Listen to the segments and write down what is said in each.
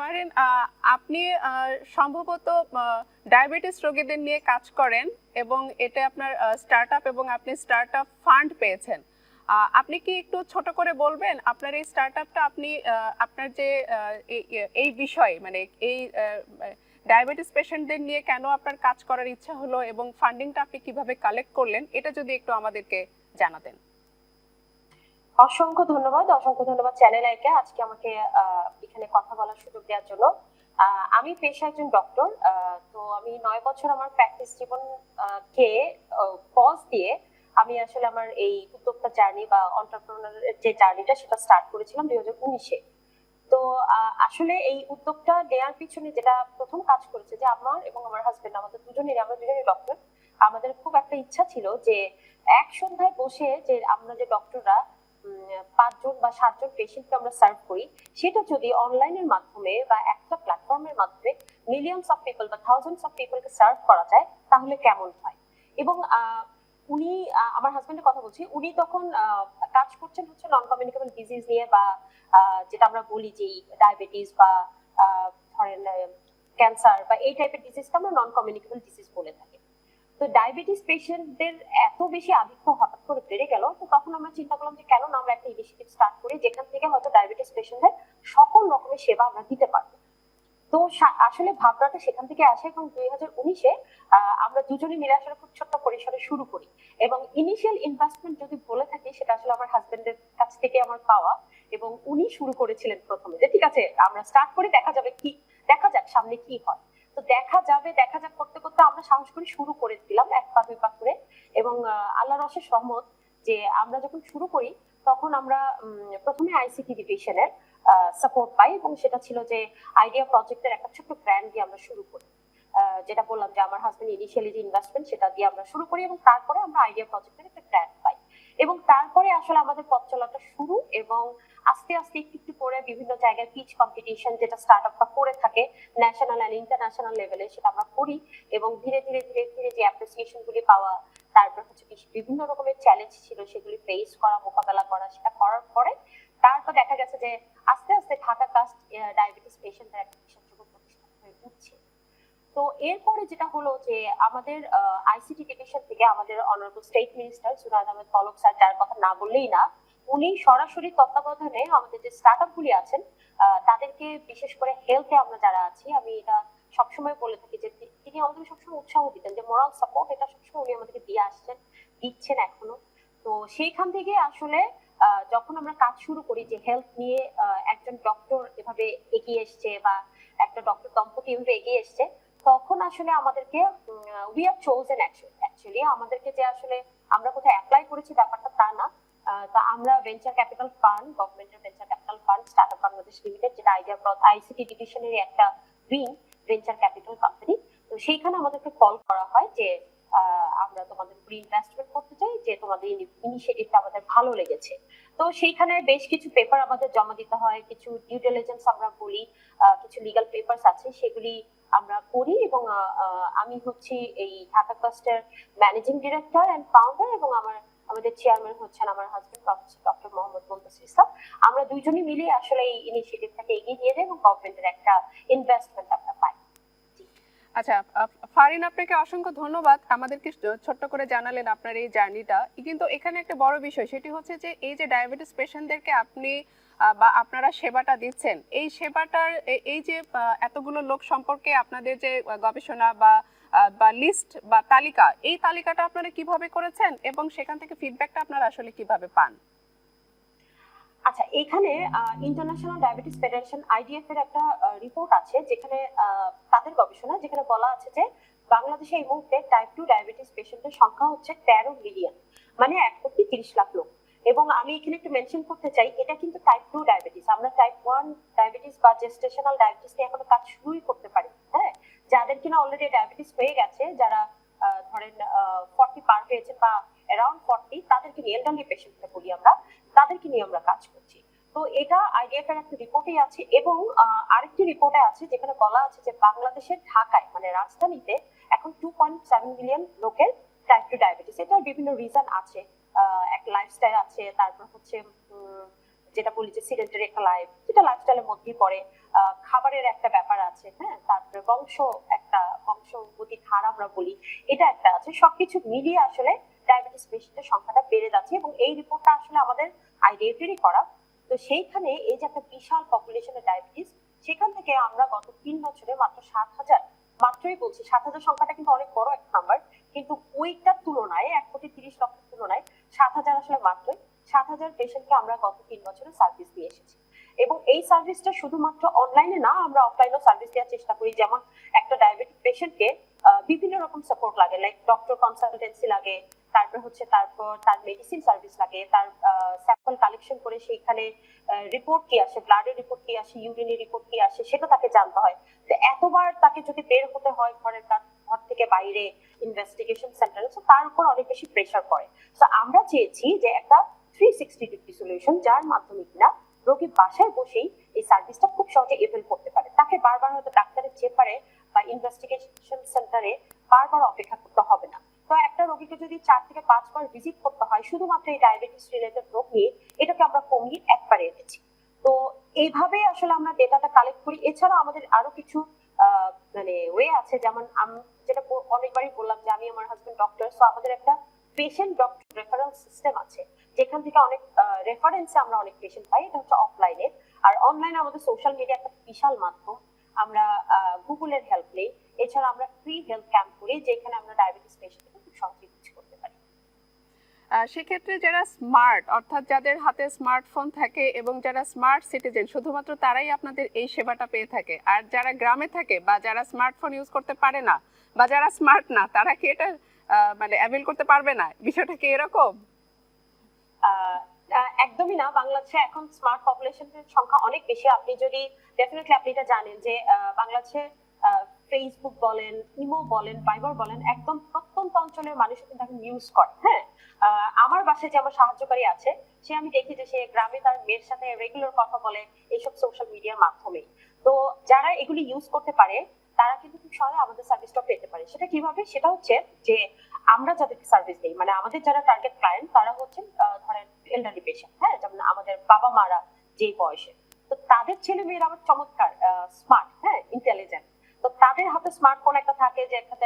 পারেন আপনি সম্ভবত ডায়াবেটিস রোগীদের নিয়ে কাজ করেন এবং এটা আপনার স্টার্ট আপ এবং আপনি স্টার্ট আপ ফান্ড পেয়েছেন আপনি কি একটু ছোট করে বলবেন, আপনার এই স্টার্ট আপটা আপনি আপনার যে এই- বিষয়ে মানে এই ডায়াবেটিস পেশেন্টদের নিয়ে কেন আপনার কাজ করার ইচ্ছা হলো এবং ফান্ডিংটা আপনি কীভাবে কালেক্ট করলেন, এটা যদি একটু আমাদেরকে জানাতেন। অসংখ্য ধন্যবাদ অসংখ্য ধন্যবাদ চ্যানেল আইকে। আজকে আমাকে এখানে কথা বলার সুযোগ দেওয়ার জন্য। আমি পেশা একজন ডক্টর তো আমি নয় বছর আমার প্র্যাকটিস জীবন কে পজ দিয়ে আমি আসলে আমার এই উদ্যোক্তা জার্নি বা অন্টারপ্রেনারের যে জার্নিটা সেটা স্টার্ট করেছিলাম দুই হাজার উনিশে। তো আসলে এই উদ্যোগটা দেওয়ার পিছনে যেটা প্রথম কাজ করেছে যে আমার এবং আমার হাজবেন্ড আমাদের দুজনেরই, আমরা দুজনেই ডক্টর আমাদের খুব একটা ইচ্ছা ছিল যে এক সন্ধ্যায় বসে যে আমরা যে ডক্টররা পাঁচজন বা সাতজন পেশেন্টকে আমরা সার্ভ করি। সেটা যদি অনলাইনের মাধ্যমে বা একটা প্ল্যাটফর্মের মাধ্যমে অফ পিপল বা থাউজেন্ডস অফ পিপলকে সার্ভ করা যায়, তাহলে কেমন হয়? এবং উনি আমার হাজবেন্ডের কথা বলছি, উনি তখন কাজ করছেন হচ্ছে নন কমিউনিকেবল ডিজিজ নিয়ে বা যেটা আমরা বলি যে ডায়াবেটিস বা ধরেন ক্যান্সার বা এই টাইপের ডিজিজকে আমরা নন কমিউনিকেবল ডিজিজ বলে থাকি। তো ডায়াবেটিস পেশেন্টদের এত বেশি আধিক্য হঠাৎ করে বেড়ে গেল, তো তখন আমরা চিন্তা করলাম যে কেন আমরা একটা ইনিশিয়েটিভ স্টার্ট করি, যেখান থেকে হয়তো ডায়াবেটিস পেশেন্টদের সকল রকমের সেবা আমরা দিতে পারব। তো আসলে ভাবনাটা সেখান থেকে আসে এবং দুই হাজার উনিশে আমরা দুজনে মিলে আসলে খুব ছোট্ট পরিসরে শুরু করি। এবং ইনিশিয়াল ইনভেস্টমেন্ট যদি বলে থাকি, সেটা আসলে আমার হাজবেন্ডের কাছ থেকে আমার পাওয়া এবং উনি শুরু করেছিলেন প্রথমে যে, ঠিক আছে, আমরা স্টার্ট করি, দেখা যাবে কি, দেখা যাক সামনে কি হয়। তো দেখা যাবে দেখা যাক করতে করতে আমরা সাহস করে শুরু করে দিলাম এক পা দুই পা করে। এবং আহ, আল্লাহর অশেষ রহমত যে আমরা যখন শুরু করি তখন আমরা প্রথমে আইসিটি ডিভিশনের সাপোর্ট পাই এবং সেটা ছিল যে আইডিয়া প্রজেক্টের একটা ছোট্ট গ্র্যান্ড দিয়ে আমরা শুরু করি। যেটা বললাম যে আমার হাজবেন্ড ইনিশিয়ালি যে ইনভেস্টমেন্ট সেটা দিয়ে আমরা শুরু করি এবং তারপরে আমরা আইডিয়া প্রজেক্টের একটা গ্র্যান্ড পাই। এবং তারপরে আসলে আমাদের পথ চলাটা শুরু এবং আস্তে আস্তে একটু একটু করে বিভিন্ন জায়গায় পিচ কম্পিটিশন যেটা স্টার্ট আপটা করে থাকে ন্যাশনাল অ্যান্ড ইন্টারন্যাশনাল লেভেলে সেটা আমরা করি এবং ধীরে ধীরে ধীরে ধীরে যে অ্যাপ্রিসিয়েশন গুলি পাওয়া, তারপর হচ্ছে বিভিন্ন রকমের চ্যালেঞ্জ ছিল সেগুলি ফেস করা, মোকাবেলা করা, সেটা করার পরে তারপর দেখা গেছে যে আস্তে আস্তে ঢাকা কাস্ট ডায়াবেটিস পেশেন্টদের একটা বিশ্বাসযোগ্য প্রতিষ্ঠান হয়ে উঠছে। তো এরপরে যেটা হলো যে আমাদের আইসিটি ডিভিশন থেকে আমাদের honourable state minister Suraj Ahmed Palak sir, যার কথা না বললেই না উনি সরাসরি তত্ত্বাবধানে আমাদের যে স্টার্ট গুলি আছেন তাদেরকে বিশেষ করে হেলথে আমরা যারা আছি, আমি এটা সবসময় বলে থাকি যে তিনি আমাদের সবসময় উৎসাহ দিতেন যে মোরাল সাপোর্ট এটা সবসময় উনি আমাদেরকে দিয়ে আসছেন, দিচ্ছেন এখনও। তো সেইখান থেকে আসলে যখন আমরা কাজ শুরু করি যে হেলথ নিয়ে একজন ডক্টর এভাবে এগিয়ে এসছে বা একটা ডক্টর দম্পতি এভাবে এগিয়ে এসছে, তখন আসলে আমাদেরকে উই আর চোজেন অ্যাকচুয়ালি আমাদেরকে যে আসলে আমরা কোথায় অ্যাপ্লাই করেছি ব্যাপারটা তা না তা আমরা ভেঞ্চার ক্যাপিটাল ফান্ড গভর্নমেন্টের venture capital fund start up Bangladesh limited যেটা আইডিয়া আইসিটি ডিভিশনের একটা উইং ভেঞ্চার ক্যাপিটাল কোম্পানি তো সেইখানে আমাদেরকে কল করা হয় যে আমরা তোমাদের উপরে ইনভেস্টমেন্ট করতে চাই, যে তোমাদের ইনিশিয়েটিভটা আমাদের ভালো লেগেছে। তো সেইখানে বেশ কিছু পেপার আমাদের জমা দিতে হয়, কিছু ডিউ ডিলিজেন্স আমরা বলি কিছু লিগাল পেপারস আছে, সেগুলি আমরা করি এবং আমি হচ্ছি এই ঢাকা কাস্টের ম্যানেজিং ডিরেক্টর এন্ড ফাউন্ডার এবং আমার আমাদের চেয়ারম্যান হচ্ছেন আমার husband professor doctor Mohammad Muntasir Islam. আমরা দুইজনই মিলে আসলে এই ইনিশিয়েটিভটাকে এগিয়ে নিয়ে যাই এবং গভর্নমেন্টের একটা ইনভেস্টমেন্ট আমরা পাই। আচ্ছা ফারিন, আপনাকে অসংখ্য ধন্যবাদ। আমাদেরকে ছোট্ট করে জানালেন আপনার এই জার্নিটা। কিন্তু এখানে একটা বড় বিষয়, সেটি হচ্ছে যে এই যে ডায়াবেটিস পেশেন্টদেরকে আপনি বা আপনারা সেবাটা দিচ্ছেন, এই সেবাটার এই যে এতগুলো লোক সম্পর্কে আপনাদের যে গবেষণা বা বা লিস্ট বা তালিকা, এই তালিকাটা আপনারা কীভাবে করেছেন এবং সেখান থেকে ফিডব্যাকটা আপনারা আসলে কীভাবে পান? আচ্ছা এখানে ইন্টারন্যাশনাল ডায়াবেটিস ফেডারেশন আইডিএফ এর একটা রিপোর্ট আছে যেখানে তাদের গবেষণা যেখানে বলা আছে যে বাংলাদেশে এই মুহূর্তে টাইপ টু ডায়াবেটিস পেশেন্টের সংখ্যা হচ্ছে তেরো মিলিয়ন মানে এক কোটি তিরিশ লাখ লোক। এবং আমি এখানে একটু মেনশন করতে চাই, এটা কিন্তু টাইপ টু ডায়াবেটিস আমরা টাইপ ওয়ান ডায়াবেটিস বা জেস্টেশনাল ডায়াবেটিস এখনও কাজ শুরুই করতে পারি হ্যাঁ? যাদের কিনা অলরেডি ডায়াবেটিস হয়ে গেছে, যারা ধরেন ফর্টি পার হয়েছে বা অ্যারাউন্ড ফর্টি তাদেরকে নিয়ে এলডারলি পেশেন্টকে বলি আমরা, তাদেরকে নিয়ে আমরা কাজ করছি। তো এটা আইডিএফ এর একটা রিপোর্টে আছে এবং আরেকটি রিপোর্টে আছে যেখানে বলা আছে যে বাংলাদেশের ঢাকায় মানে রাজধানীতে এখন টু পয়েন্ট সেভেন মিলিয়ন লোকের টাইপ টু ডায়াবেটিস এটার বিভিন্ন রিজন আছে এক লাইফস্টাইল আছে, তারপর হচ্ছে যেটা বলি যে সিডেন্টারি একটা লাইফ যেটা লাইফস্টাইলের মধ্যেই পড়ে খাবারের একটা ব্যাপার আছে হ্যাঁ? তারপরে বংশ একটা বংশগতি ধারা আমরা বলি, এটা একটা আছে। সবকিছু মিলিয়ে আসলে ডায়াবেটিস পেশেন্টের সংখ্যাটা বেড়ে যাচ্ছে এবং এই রিপোর্টটা আসলে আমাদের আইডিএফেরই করা। তো সেইখানে এই যে একটা বিশাল পপুলেশনের ডায়াবেটিস সেখান থেকে আমরা গত তিন বছরে মাত্র সাত হাজার, মাত্রই বলছি সাত হাজার সংখ্যাটা কিন্তু অনেক বড় একটা নাম্বার কিন্তু ওইটার তুলনায় এক কোটি তিরিশ লক্ষের তুলনায় সাত হাজার আসলে মাত্রই। সাত হাজার পেশেন্টকে আমরা গত তিন বছরে সার্ভিস দিয়ে এসেছি। এবং এই সার্ভিসটা শুধুমাত্র অনলাইনে না, আমরা অফলাইনেও সার্ভিস দেওয়ার চেষ্টা করি। যেমন একটা ডায়াবেটিক পেশেন্টকে বিভিন্ন রকম সাপোর্ট লাগে। লাইক ডক্টর কনসালটেন্সি লাগে, তারপর হচ্ছে তারপর তার মেডিসিন সার্ভিস লাগে, তার স্যাম্পল কালেকশন করে সেইখানে রিপোর্ট কি আসে ব্লাডের রিপোর্ট কি আসে ইউরিনের রিপোর্ট কি আসে, সেটা তাকে জানতে হয়। তো এতবার তাকে যদি বের হতে হয় ঘরের কাজ, ঘর থেকে বাইরে ইনভেস্টিগেশন সেন্টারে তো তার উপর অনেক বেশি প্রেশার পড়ে। তো আমরা চেয়েছি যে একটা থ্রি সিক্সটি ডিগ্রি সলিউশন যার মাধ্যমে কিনা রোগী বাসায় বসেই এই সার্ভিসটা খুব সহজে এভেল করতে পারে। তাকে বারবার হয়তো ডাক্তারের চেম্বারে বা ইনভেস্টিগেশন সেন্টারে বারবার অপেক্ষা করতে হবে না। তো একটা রোগীকে যদি চার থেকে পাঁচবার ভিজিট করতে হয়, শুধুমাত্র এই ডায়াবেটিস রিলেটেড রোগ নিয়ে, এটাকে আমরা কমিয়ে একবারে এনেছি। তো এইভাবে আসলে আমরা ডেটাটা কালেক্ট করি। এছাড়া আমাদের আরও কিছু মানে ওয়ে আছে। যেমন আম- যেটা অনেকবারই বললাম যে আমি আমার হাজবেন্ড ডক্টর সো আমাদের একটা পেশেন্ট ডক্টর রেফারেন্স সিস্টেম আছে। যেখান থেকে অনেক রেফারেন্সে আমরা অনেক পেশেন্ট পাই, এটা হচ্ছে অফলাইনে আর অনলাইনে আমাদের সোশ্যাল মিডিয়া একটা বিশাল মাধ্যম। আমরা গুগলের হেল্প নেই। এছাড়া আমরা ফ্রি হেলথ ক্যাম্প করি, যেখানে আমরা ডায়াবেটিস পেশেন্টকে খুব সহজেই reach করতে পারি। সেক্ষেত্রে যারা স্মার্ট অর্থাৎ যাদের হাতে স্মার্টফোন থাকে এবং যারা স্মার্ট সিটিজেন শুধুমাত্র তারাই আপনাদের এই সেবাটা পেয়ে থাকে। আর যারা গ্রামে থাকে বা যারা স্মার্টফোন ইউজ করতে পারে না বা যারা স্মার্ট না, তারা কি এটা মানে অ্যাভেল করতে পারবে না? বিষয়টা কি এরকম? একদমই না। বাংলাদেশে এখন স্মার্ট পপুলেশনের সংখ্যা অনেক বেশি। আপনি যদি ডেফিনেটলি আপনি এটা জানেন যে বাংলাদেশে ফেসবুক বলেন ইমো বলেন ভাইবার বলেন, একদম প্রত্যন্ত অঞ্চলের মানুষ কিন্তু এখন ইউজ করে হ্যাঁ? আমার বাসায় যে আমার সাহায্যকারী আছে, সে আমি দেখি যে সে গ্রামে তার মেয়ের সাথে রেগুলার কথা বলে এইসব সোশ্যাল মিডিয়ার মাধ্যমে তো যারা এগুলি ইউজ করতে পারে তারা কিন্তু খুব সহজে আমাদের সার্ভিসটা পেতে পারে। সেটা কীভাবে? সেটা হচ্ছে যে আমরা যাদেরকে সার্ভিস দিই মানে আমাদের যারা টার্গেট ক্লায়েন্ট তারা হচ্ছে ধরেন এল্ডারলি পেশেন্ট হ্যাঁ? যেমন আমাদের বাবা মারা যে বয়সে। তো তাদের ছেলে মেয়েরা আবার চমৎকার স্মার্ট হ্যাঁ? ইন্টেলিজেন্ট তো তাদের হাতে স্মার্টফোন একটা থাকে যে একটা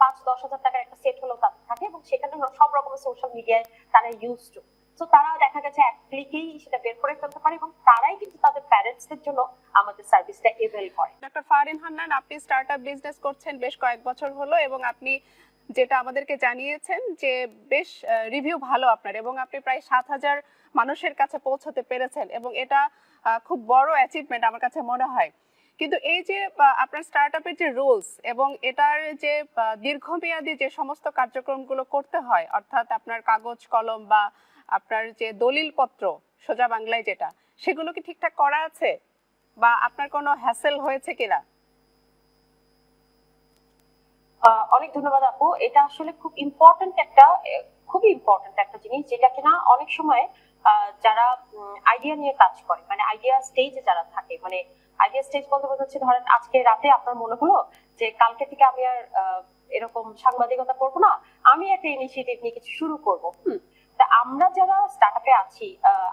পাঁচ দশ হাজার টাকার একটা সেট হলেও তাদের থাকে এবং সেখানে সব রকমের সোশ্যাল মিডিয়ায় তারা ইউজ টু তো তারা দেখা গেছে এক ক্লিকেই সেটা বের করে ফেলতে পারে এবং তারাই কিন্তু তাদের প্যারেন্টসদের জন্য আমাদের সার্ভিসটা এভেল করে। ডক্টর ফারিন হান্নান আপনি স্টার্টআপ বিজনেস করছেন বেশ কয়েক বছর হলো এবং আপনি যেটা আমাদেরকে জানিয়েছেন যে বেশ রিভিউ ভালো আপনার এবং আপনি প্রায় সাত হাজার মানুষের কাছে পৌঁছতে পেরেছেন এবং এটা খুব বড় অ্যাচিভমেন্ট আমার কাছে মনে হয়। কিন্তু এই যে আপনার স্টার্টআপের যে রুলস এবং এটার যে দীর্ঘমেয়াদী যে সমস্ত কার্যক্রমগুলো করতে হয়, অর্থাৎ আপনার কাগজ, কলম বা আপনার যে দলিলপত্র, সোজা বাংলায় যেটা, সেগুলো কি ঠিকঠাক করা আছে? বা আপনার কোনো হ্যাসেল হয়েছে কিনা? অনেক ধন্যবাদ আপু। এটা আসলে খুব ইম্পর্টেন্ট একটা খুবই ইম্পর্টেন্ট একটা জিনিস, যেটা কিনা অনেক সময় যারা আইডিয়া নিয়ে কাজ করে মানে আইডিয়া স্টেজে যারা থাকে মানে আইডিয়া স্টেজ বলতে বোঝাচ্ছে, ধরেন আজকে রাতে আপনার মনে হলো যে কালকে থেকে আমি আর এরকম সাংবাদিকতা করব না, আমি একটা ইনিশিয়েটিভ নিয়ে কিছু শুরু করব। আমরা যারা স্টার্টআপে আছি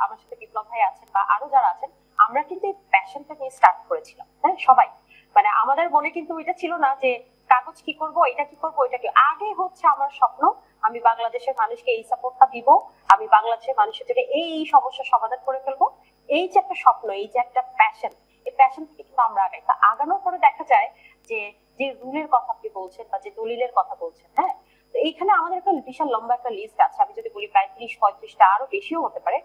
আমার সাথে বিপ্লব ভাই আছেন বা আরও যারা আছেন, আমরা কিন্তু এই প্যাশনটা নিয়ে স্টার্ট করেছিলাম হ্যাঁ সবাই। মানে আমাদের মনে কিন্তু এটা ছিল না যে কাগজ কি করব, এটা কি করব, এটা কি। আগে হচ্ছে আমার স্বপ্ন, আমি বাংলাদেশের মানুষকে এই সাপোর্টটা দিব, আমি বাংলাদেশের মানুষের জন্য এই সমস্যার সমাধান করে ফেলব। এই যে একটা স্বপ্ন, এই যে একটা প্যাশন এই প্যাশন থেকে কিন্তু আমরা আগাই। তা আগানোর পরে দেখা যায় যে যে রুলের কথা আপনি বলছেন বা যে দলিলের কথা বলছেন হ্যাঁ এইখানে আমাদের একটা বিশাল লম্বা একটা লিস্ট আছে। আমি যদি বলি প্রায় ত্রিশ, পঁয়ত্রিশটা আরও বেশিও হতে পারে।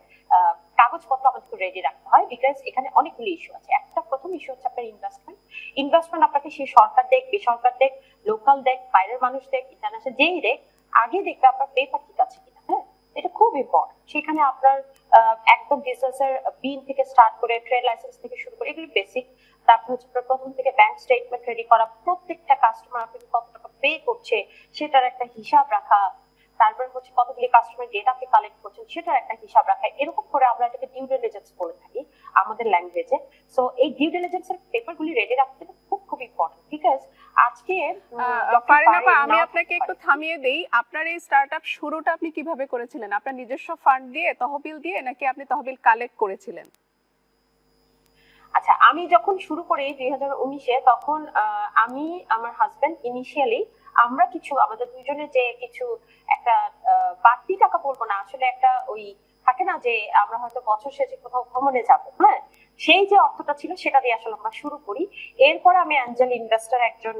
কাগজপত্র আমাদেরকে রেডি রাখতে হয় বিকজ এখানে অনেকগুলি ইস্যু আছে। একটা প্রথম ইস্যু হচ্ছে আপনার ইনভেস্টমেন্ট ইনভেস্টমেন্ট আপনাকে সেই সরকার দেখ, বেসরকার দেখ লোকাল দেখ, বাইরের মানুষ দেখ ইন্টারন্যাশনাল যেই দেখ, আগে দেখবে আপনার পেপার ঠিক আছে কিনা হ্যাঁ? এটা খুব ইম্পর্টেন্ট সেখানে আপনার একদম বিজনেসের বিন থেকে স্টার্ট করে ট্রেড লাইসেন্স থেকে শুরু করে এগুলি বেসিক তারপর হচ্ছে প্রথম থেকে ব্যাংক স্টেটমেন্ট রেডি করা, প্রত্যেকটা কাস্টমার আপনাকে কত পে করছে সেটার একটা হিসাব রাখা। তারপর হচ্ছে কতগুলি কাস্টমার ডেটা আপনি কালেক্ট করছেন সেটার একটা হিসাব রাখা। এরকম করে আমরা এটাকে ডিউ ডিলিজেন্স বলে থাকি আমাদের ল্যাঙ্গুয়েজে সো এই ডিউ ডিলিজেন্স এর পেপার গুলি রেডি রাখতে খুব খুব ইম্পর্টেন্ট ঠিক আছে? আজকে উম, আহ, Dr. ফারিন আপা ফারিন আমি আপনাকে একটু থামিয়ে দেই। আপনার এই স্টার্টআপ শুরুটা আপনি কীভাবে করেছিলেন? আপনার নিজস্ব ফান্ড দিয়ে তহবিল দিয়ে নাকি আপনি তহবিল কালেক্ট করেছিলেন? আচ্ছা আমি যখন শুরু করি দুই হাজার উনিশে, তখন আমি, আমার হাজবেন্ড ইনিশিয়ালি আমরা কিছু, আমাদের দুজনে যে কিছু একটা বাড়তি টাকা বলব না, আসলে একটা ওই থাকে না যে আমরা হয়তো বছর শেষে কোথাও ভ্রমণে যাব হ্যাঁ? সেই যে অর্থটা ছিল সেটা দিয়ে আসলে আমরা শুরু করি। এরপরে আমি অ্যাঞ্জেল ইনভেস্টর একজন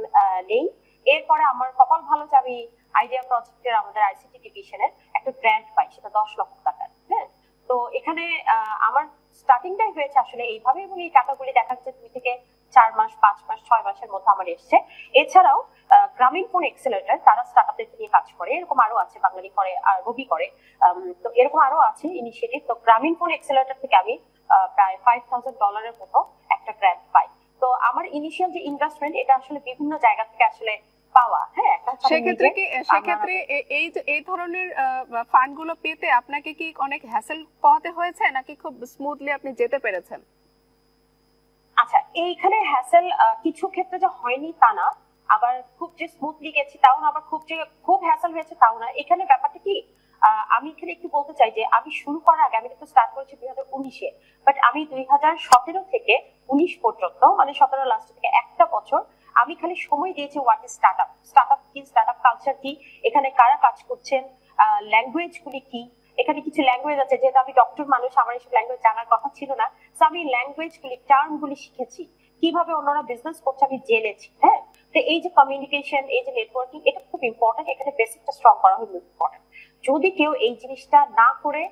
নেই। এরপরে আমার কপাল ভালো যে আমি আইডিয়া প্রজেক্টের আমাদের আইসিটি ডিভিশনের একটা গ্র্যান্ট পাই, সেটা দশ লক্ষ টাকার হ্যাঁ? তো এখানে আমার স্টার্টিংটাই হয়েছে আসলে এইভাবে এবং এই টাকাগুলি দেখা যাচ্ছে দুই থেকে চার মাস, পাঁচ মাস, ছয় মাসের মধ্যে আমার এসছে। এছাড়াও গ্রামীণ ফোন এক্সেলেটার তারা স্টার্টআপদের নিয়ে কাজ করে। এরকম আরও আছে, বাঙালি করে, আর রবি করে। তো এরকম আরও আছে ইনিশিয়েটিভ তো গ্রামীণ ফোন এক্সেলেটার থেকে আমি প্রায় ফাইভ থাউজেন্ড ডলারের মতো একটা গ্র্যান্ট পাই। তো আমার ইনিশিয়াল যে ইনভেস্টমেন্ট এটা আসলে বিভিন্ন জায়গা থেকে আসলে পাওয়া হ্যাঁ? সেক্ষেত্রে কি সেক্ষেত্রে এই এই ধরনের পেতে আপনাকে কি অনেক হ্যাসেল পোহাতে হয়েছে নাকি খুব স্মুথলি আপনি যেতে পেরেছেন? আচ্ছা এইখানে হ্যাসেল কিছু ক্ষেত্রে যে হয়নি তা না আবার খুব যে স্মুথলি গেছি তাও না আবার খুব যে খুব হ্যাসেল হয়েছে তাও না। এখানে ব্যাপারটা কি আমি এখানে একটু বলতে চাই যে আমি শুরু করার আগে আমি কিন্তু স্টার্ট করেছি দুই হাজার উনিশে বাট আমি দুই হাজার সতেরো থেকে উনিশ পর্যন্ত মানে সতেরো লাস্ট থেকে একটা বছর আমি খালি সময় দিয়েছি what start up start up কি? স্টার্ট আপ কালচার কি? এখানে কারা কাজ করছেন? ল্যাঙ্গুয়েজ গুলি কি? এখানে কিছু ল্যাঙ্গুয়েজ আছে, যেহেতু আমি ডক্টর মানুষ, আমার এইসব ল্যাঙ্গুয়েজ জানার কথা ছিল না। আমি ল্যাঙ্গুয়েজ গুলি টার্ম গুলি শিখেছি। কীভাবে অন্যরা বিজনেস করছে আমি জেনেছি হ্যাঁ? তো এই যে কমিউনিকেশন এই যে নেটওয়ার্কিং এটা খুব ইম্পর্টেন্ট এখানে বেসিকটা স্ট্রং করা হলো ইম্পর্টেন্ট যদি কেউ এই জিনিসটা না করে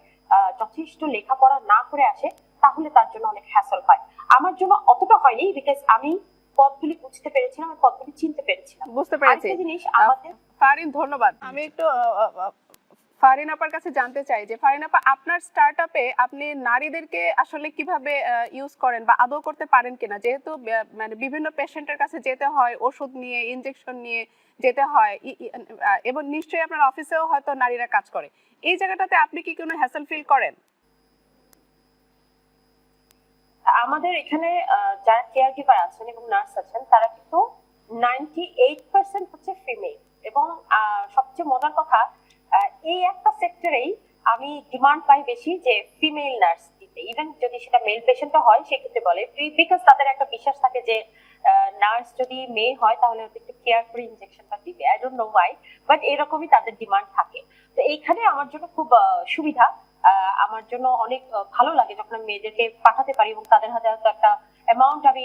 যথেষ্ট লেখাপড়া না করে আসে, তাহলে তার জন্য অনেক হ্যাসল হয়। আমার জন্য অতটা হয়নি বিকজ আমি পদগুলি বুঝতে পেরেছিলাম আমি পদগুলি চিনতে পেরেছিলাম। বুঝতে পেরেছি। জিনিস আমাদের ফারিন ধন্যবাদ। আমি একটু ফারিন আপার কাছে জানতে চাই যে ফারিন আপা আপনার স্টার্টআপে আপনি নারীদেরকে আসলে কীভাবে ইউজ করেন বা আদৌ করতে পারেন কিনা? যেহেতু মানে বিভিন্ন পেশেন্টের কাছে যেতে হয় ওষুধ নিয়ে ইনজেকশন নিয়ে যেতে হয় এবং নিশ্চয়ই আপনার অফিসেও হয়তো নারীরা কাজ করে। এই জায়গাটাতে আপনি কি কোনো হ্যাসেল ফিল করেন? আমাদের এখানে যারা কেয়ার গিভার আছেন এবং নার্স আছেন, তারা কিন্তু নাইনটি এইট পার্সেন্ট হচ্ছে ফিমেল এবং সবচেয়ে মজার কথা এই একটা সেক্টরেই আমি ডিমান্ড পাই বেশি যে ফিমেল নার্স দিতে। ইভেন যদি সেটা মেল পেশেন্টও হয়, সেক্ষেত্রে বলে বিকজ তাদের একটা বিশ্বাস থাকে যে নার্স যদি মেয়ে হয়, তাহলে ওদের একটু কেয়ার করে ইনজেকশনটা দিবে। I don't know why but এরকমই তাদের ডিমান্ড থাকে। তো এইখানে আমার জন্য খুব সুবিধা। আমার জন্য অনেক ভালো লাগে যখন আমি মেয়েদেরকে পাঠাতে পারি এবং তাদের হাতে হয়তো একটা অ্যামাউন্ট আমি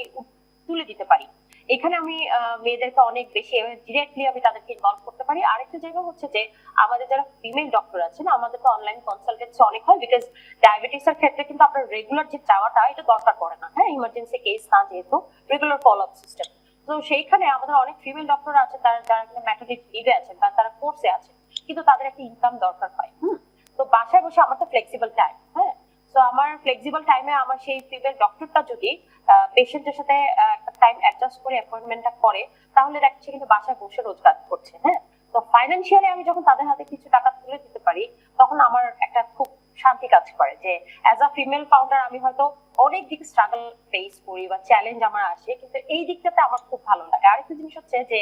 তুলে দিতে পারি। এখানে আমি মেয়েদেরকে অনেক বেশি ডিরেক্টলি আমি তাদেরকে ইনভলভ করতে পারি। আরেকটা জায়গা হচ্ছে যে, আমাদের যারা ফিমেল ডক্টর আছেন, আমাদের তো অনলাইন কনসালটেন্সি অনেক হয় বিকজ ডায়াবেটিস এর ক্ষেত্রে কিন্তু আপনার রেগুলার যে যাওয়াটা, এটা দরকার পড়ে না। হ্যাঁ ইমার্জেন্সি কেস না যেহেতু রেগুলার ফলো আপ সিস্টেম তো সেইখানে আমাদের অনেক ফিমেল ডক্টর আছে, তারা, যারা ম্যাটারনিটি লিভে আছেন বা তারা কোর্সে আছেন, কিন্তু তাদের একটা ইনকাম দরকার হয়। হুম? তো বাসায় বসে আমার তো ফ্লেক্সিবল টাইম হ্যাঁ? তো আমার ফ্লেক্সিবল টাইমে আমার সেই ফিমেল ডক্টরটা যদি পেশেন্টের সাথে একটা টাইম অ্যাডজাস্ট করে অ্যাপয়েন্টমেন্টটা করে, তাহলে দেখছি কিন্তু বাসায় বসে রোজগার করছে হ্যাঁ? তো ফাইন্যান্সিয়ালি আমি যখন তাদের হাতে কিছু টাকা তুলে দিতে পারি, তখন আমার একটা খুব শান্তি কাজ করে যে অ্যাজ আ ফিমেল ফাউন্ডার আমি হয়তো অনেক দিক স্ট্রাগল ফেস করি বা চ্যালেঞ্জ আমার আসে, কিন্তু এই দিকটাতে আমার খুব ভালো লাগে। আরেকটা জিনিস হচ্ছে যে,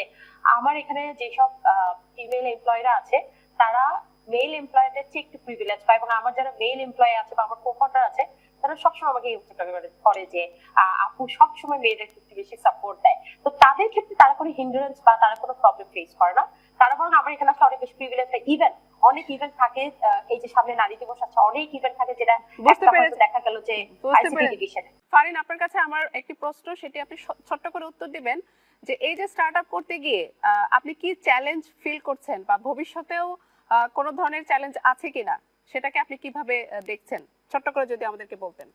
আমার এখানে যেসব ফিমেল এমপ্লয়িরা আছে, তারা মেল এমপ্লয়ীদের চেয়ে একটু প্রিভিলেজ পায় এবং আমার যারা মেল এমপ্লয়ি আছে বা আমার কোফাউন্ডার আছে তারা সবসময় আমাকে উচ্চটা করে যে আপু সবসময় মেয়েদেরকে একটু বেশি সাপোর্ট দেয়। তো তাদের ক্ষেত্রে তারা কোনো হিন্ডারেন্স বা তারা কোনো প্রবলেম ফেস করে না। তারা বরং আমার এখানে আসলে অনেক বেশি প্রিভিলেজ পায় ইভেন অনেক ইভেন্ট থাকে এই যে সামনে নারী দিবস আছে অনেক ইভেন্ট থাকে যেটা বুঝতে পেরেছি। দেখা গেল যে বুঝতে আইসিটি ডিভিশনে ফারিন আপনার কাছে আমার একটি প্রশ্ন সেটি আপনি ছোট্ট করে উত্তর দিবেন যে এই যে স্টার্টআপ করতে গিয়ে আপনি কি চ্যালেঞ্জ ফিল করছেন? বা ভবিষ্যতেও কোনো ধরনের চ্যালেঞ্জ আছে কিনা? সেটাকে আপনি কীভাবে দেখছেন? ছোট্ট করে যদি আমাদেরকে বলতেন।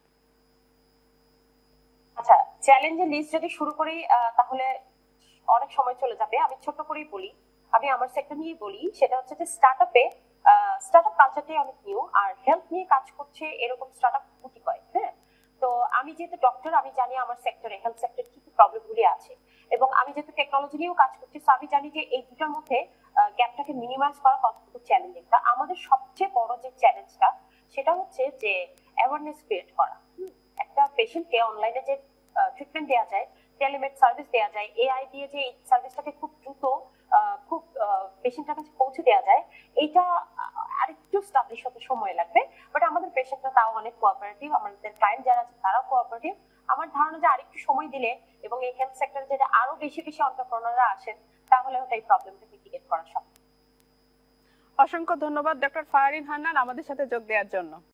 আচ্ছা চ্যালেঞ্জের লিস্ট যদি শুরু করি তাহলে অনেক সময় চলে যাবে। আমি ছোট করেই বলি। আমি আমার সেক্টর নিয়ে বলি। সেটা হচ্ছে যে স্টার্টআপে স্টার্টআপ কালচারটাই অনেক নিউ আর হেলথ নিয়ে কাজ করছে এরকম স্টার্টআপ হ্যাঁ? তো আমি যেহেতু ডক্টর আমি জানি আমার সেক্টরে হেলথ সেক্টরে কি কি প্রবলেম গুলি আছে। এবং আমি যেহেতু টেকনোলজি নিয়েও কাজ করছি আমি জানি যে এই দুটার মধ্যে গ্যাপটাকে মিনিমাইজ করা কতটুকু চ্যালেঞ্জিং তা আমাদের সবচেয়ে বড় যে চ্যালেঞ্জটা সেটা হচ্ছে যে অ্যাওয়ারনেস ক্রিয়েট করা। একটা পেশেন্টকে অনলাইনে যে ট্রিটমেন্ট দেওয়া যায় টেলিমেড সার্ভিস দেওয়া যায় এআই দিয়ে যে সার্ভিসটাকে খুব দ্রুত খুব পেশেন্টের কাছে পৌঁছে দেওয়া যায়, এইটা আরেকটু স্টাবলিশ হতে সময় লাগবে। বাট আমাদের পেশেন্টরা তাও অনেক কোঅপারেটিভ আমাদের ক্লায়েন্ট যারা আছে তারাও কোঅপারেটিভ আমার ধারণা যে আরেকটু সময় দিলে এবং এই হেলথ সেক্টরে যদি আরও বেশি বেশি অন্টারপ্রনাররা আসেন তাহলে ওটা এই প্রবলেমটা মিটিগেট করা সম্ভব। অসংখ্য ধন্যবাদ ডক্টর ফায়ারিন হান্নান আমাদের সাথে যোগ দেওয়ার জন্য।